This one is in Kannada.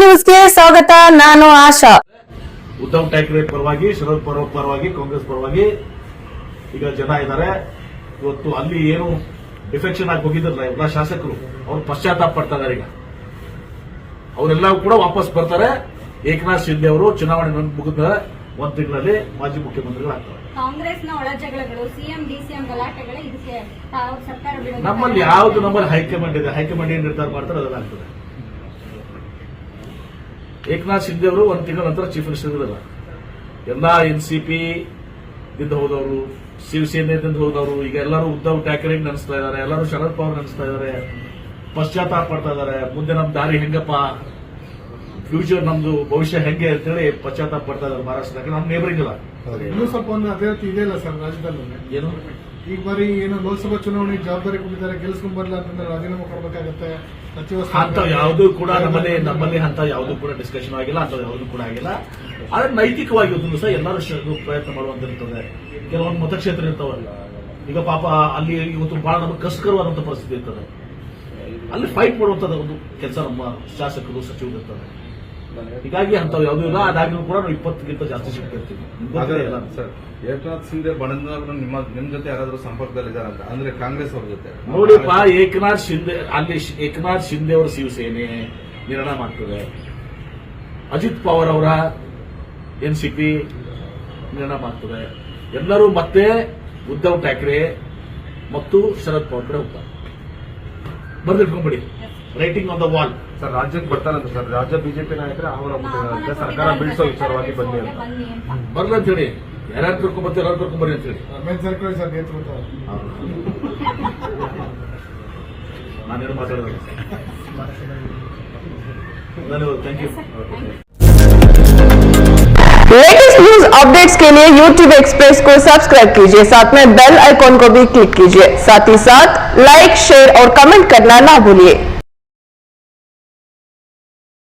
ನ್ಯೂಸ್ಗೆ ಸ್ವಾಗತ ನಾನು ಆಶಾ. ಉದ್ಧವ್ ಠಾಕ್ರೆ ಪರವಾಗಿ ಶರದ್ ಪವಾರ್ ಪರವಾಗಿ ಕಾಂಗ್ರೆಸ್ ಪರವಾಗಿ ಈಗ ಜನ ಇದ್ದಾರೆ. ಇವತ್ತು ಅಲ್ಲಿ ಏನು ಡಿಫೆಕ್ಷನ್ ಆಗಿ ಹೋಗಿದ್ರಲ್ಲ ಎಲ್ಲ ಶಾಸಕರು ಅವ್ರು ಪಶ್ಚಾತ್ತಾಪ ಪಡ್ತಾ ಇದಾರೆ ಈಗ. ಅವರೆಲ್ಲ ಕೂಡ ವಾಪಸ್ ಬರ್ತಾರೆ. ಏಕನಾಥ್ ಶಿಂದೆ ಅವರು ಚುನಾವಣೆ ಮುಗಿದ ಒಂದ್ ತಿಂಗಳಲ್ಲಿ ಮಾಜಿ ಮುಖ್ಯಮಂತ್ರಿಗಳಾಗ್ತಾರೆ. ಕಾಂಗ್ರೆಸ್ನ ಒಳಜಗಳಗಳು ಸಿಎಂ ಡಿಸಿಎಂ ಗಲಾಟೆಗಳೇ ಇದಕ್ಕೆ ಸರ್ಕಾರ ಬಿಡೋದು ನಮ್ಮಲ್ಲಿ ಯಾವ್ದು ನಮ್ಮಲ್ಲಿ ಹೈಕಮಾಂಡ್ ಇದೆ ಹೈಕಮಾಂಡ್ ಏನ್ ನಿರ್ಧಾರ ಮಾಡ್ತಾರೆ ಅದನ್ನ ಆಗ್ತದೆ. ಏಕನಾಥ್ ಶಿಂದೆ ಅವರು ಒಂದು ತಿಂಗಳ ನಂತರ ಚೀಫ್ ಮಿನಿಸ್ಟರ್ ಇರಲಿಲ್ಲ ಎಲ್ಲ ಎನ್ ಸಿ ಪಿ ದಿಂದ ಹೋದವರು ಶಿವಸೇನೆದಿಂದ ಹೋದವರು ಈಗ ಎಲ್ಲರೂ ಉದ್ದವ್ ಠಾಕ್ರೆ ನೆನೆಸ್ತಾ ಇದ್ದಾರೆ ಎಲ್ಲರೂ ಶರದ್ ಪವಾರ್ ನೆನೆಸ್ತಾ ಇದ್ದಾರೆ ಪಶ್ಚಾತ್ತಾಪ ಪಡ್ತಾ ಇದ್ದಾರೆ ಮುಂದೆ ನಮ್ ದಾರಿ ಹೆಂಗಪ್ಪ ಫ್ಯೂಚರ್ ನಮ್ದು ಭವಿಷ್ಯ ಹೆಂಗೆ ಅಂತೇಳಿ ಪಶ್ಚಾತ್ತಾಪ ಪಡ್ತಾ ಇದ್ದಾರೆ ಮಹಾರಾಷ್ಟ್ರದಾಗ ನಮ್ ನೇಬರಿಂಗ್ ಇಲ್ಲ. ಇನ್ನೂ ಸ್ವಲ್ಪ ಒಂದು ಅದೇ ಇದೆ ಇಲ್ಲ ಸರ್ ರಾಜ್ಯದಲ್ಲಿ ಏನು? ಈಗ ಬಾರಿ ಏನು ಲೋಕಸಭಾ ಚುನಾವಣೆ ಜವಾಬ್ದಾರಿ ಕೊಟ್ಟಿದ್ದಾರೆ, ಗೆಲ್ಸ್ಕೊಂಡ್ ಬರಲ್ಲ ಅಂತಂದ್ರೆ ರಾಜೀನಾಮೆ ಕೊಡ್ಬೇಕಾಗತ್ತೆ. ಅಂತ ಯಾವುದು ಕೂಡ ನಮ್ಮಲ್ಲಿ ನಮ್ಮಲ್ಲಿ ಅಂತ ಯಾವುದು ಕೂಡ ಡಿಸ್ಕಷನ್ ಆಗಿಲ್ಲ, ಅಂತ ಯಾವುದು ಕೂಡ ಆಗಿಲ್ಲ. ಆದ್ರೆ ನೈತಿಕವಾಗಿ ಒಂದು ಸಹ ಎಲ್ಲರೂ ಪ್ರಯತ್ನ ಮಾಡುವಂತಿರ್ತದೆ ಕೆಲವೊಂದು ಮತಕ್ಷೇತ್ರ ಇರ್ತಾವಲ್ಲ. ಈಗ ಪಾಪ ಅಲ್ಲಿ ಇವತ್ತು ಬಹಳ ನಮಗೆ ಕಷ್ಟಕರವಾದಂತ ಪರಿಸ್ಥಿತಿ ಇರ್ತದೆ. ಅಲ್ಲಿ ಫೈಟ್ ಮಾಡುವಂತದ ಒಂದು ಕೆಲಸ ನಮ್ಮ ಶಾಸಕರು, ಸಚಿವರು ಇರ್ತಾರೆ ಹೀಗಾಗಿ ಅಂತವ್ ಯಾವುದೂ ಇಲ್ಲ ಅದಾಗಿನೂ ಕೂಡ ನಾವು ಇಪ್ಪತ್ತಕ್ಕಿಂತ ಜಾಸ್ತಿ ಸಿಕ್ತಿರ್ತೀವಿ. ಸರ್ ಏಕನಾಥ್ ಸಿಂಧೆ ಬಣದವರು ನಿಮ್ಮ ನಿಮ್ ಜೊತೆ ಯಾರಾದ್ರೂ ಸಂಪರ್ಕದಲ್ಲಿ ಅಂತ? ಅಂದ್ರೆ ಕಾಂಗ್ರೆಸ್ ಅವ್ರ ಜೊತೆ. ನೋಡಿಪ್ಪ ಏಕನಾಥ್ ಶಿಂದೆ ಅಲ್ಲಿ ಏಕನಾಥ್ ಶಿಂದೆ ಅವರ ಶಿವಸೇನೆ ನಿರ್ಣಯ ಮಾಡ್ತದೆ. ಅಜಿತ್ ಪವಾರ್ ಅವರ ಎನ್ ಸಿ ಪಿ ನಿರ್ಣಯ ಮಾಡ್ತದೆ. ಎಲ್ಲರೂ ಮತ್ತೆ ಉದ್ಧವ್ ಠಾಕ್ರೆ ಮತ್ತು ಶರದ್ ಪವಾರ್ ಕಡೆ ಹೋಗ್ತಾರೆ ಬರ್ದಿಟ್ಕೊಂಡ್ಬಿಡಿ. writing on the wall sir ರಾಜ್ಯಕ್ಕೆ ಬರ್ತಾರಂತ ಸರ್ ರಾಜ್ಯ ಬಿಜೆಪಿ ನಾಯಕರೇ ಆಹ್ವಾನ ಕೊಟ್ಟಿದ್ದಾರೆ ಸರ್ಕಾರ ಬೀಳಿಸೋ ವಿಚಾರವಾಗಿ ಬನ್ನಿ ಅಂತ ಬನ್ನಿ ಅಂತ ಬರ್ಲಿ ಅಂತ ಹೇಳಿ ಯಾರ್ಯಾರು ಕರ್ಕೊಂಡ್ಬರ್ತಾರೆ ಎಲ್ಲರೂ ಕರ್ಕೊಂಡ್ಬರ್ರಿ ಅಂತ ಹೇಳಿ ರಮೇಶ್ ಜಾರಕಿಹೊಳಿ ಸರ್ ನೇತೃತ್ವ ನಾನೇನು ಮಾತಾಡೋದಿಲ್ಲ ಧನ್ಯವಾದ thank you latest news updates के लिए YouTube एक्सप्रेस को सब्सक्राइब कीजिए साथ में बेल आइकॉन को भी क्लिक कीजिए साथ ही साथ लाइक शेयर और कमेंट करना ना भूलिए